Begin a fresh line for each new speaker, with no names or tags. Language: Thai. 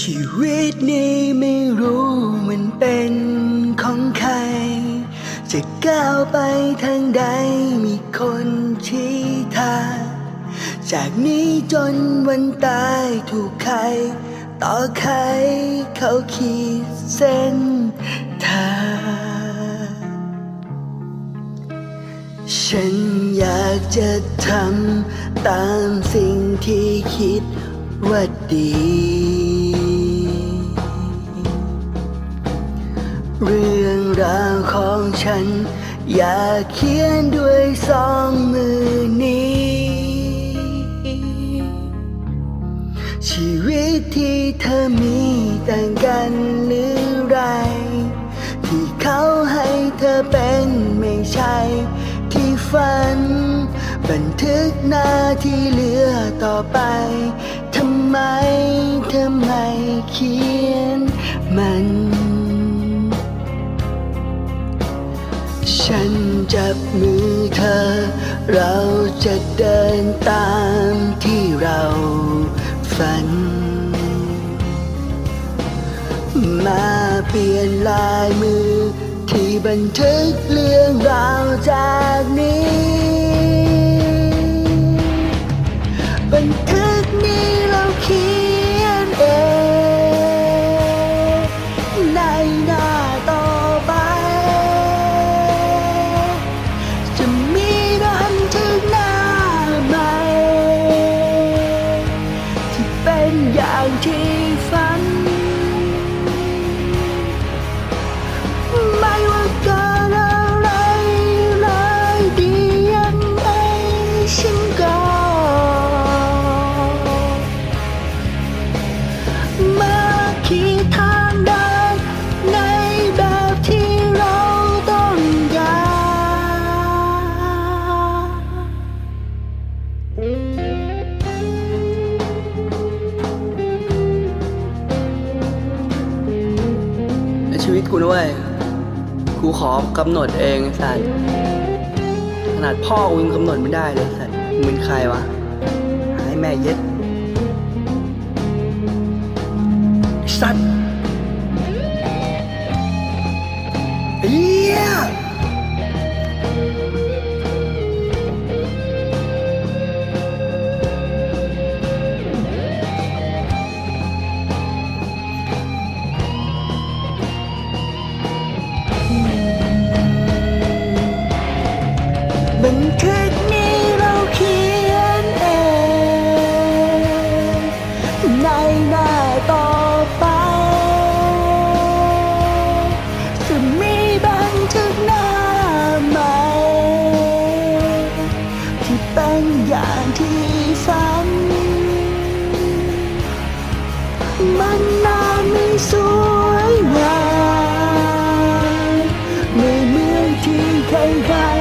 ชีวิตนี้ไม่รู้มันเป็นของใคร จะก้าวไปทางใดมีคนชี้ทางจากนี้จนวันตายถูกใคร ต่อใครเขาขีดเส้นทาง ฉันอยากจะทำตามสิ่งที่คิดว่าดี เรื่องราวของฉัน อยากเขียนด้วยสองมือนี้ ชีวิตที่เธอมีต่างกันหรือไร ที่เขาให้เธอเป็นไม่ใช่ ฝัน บันทึกหน้าที่เหลือต่อไป ทำไมเธอไมเขียนมัน ฉันจับมือเธอ เราจะเดินตามที่เราฝัน มาเปลี่ยนลายมือ บันทึกเรื่องราวจากนี้ บันทึกนี้เราเขียนเอง ในหน้าต่อไป จะมีบันทึกหน้าใหม่ ที่เป็นอย่างที่ ตกูนะเว้ยกูขอกำหนดเองสัตว์ขนาดพ่อกูยังกำหนดไม่ได้เลยสัตว์มึงเป็น
ใครวะ ให้แม่เย็ดสัตว์ คืนนี้เราเขียนเอง ในหน้าต่อไป จะมีบันทึกนาใม่ ที่เป็นอย่างที่ฝัน มันน่าม่สวยงามไม่เหมือนที่เค
ยได้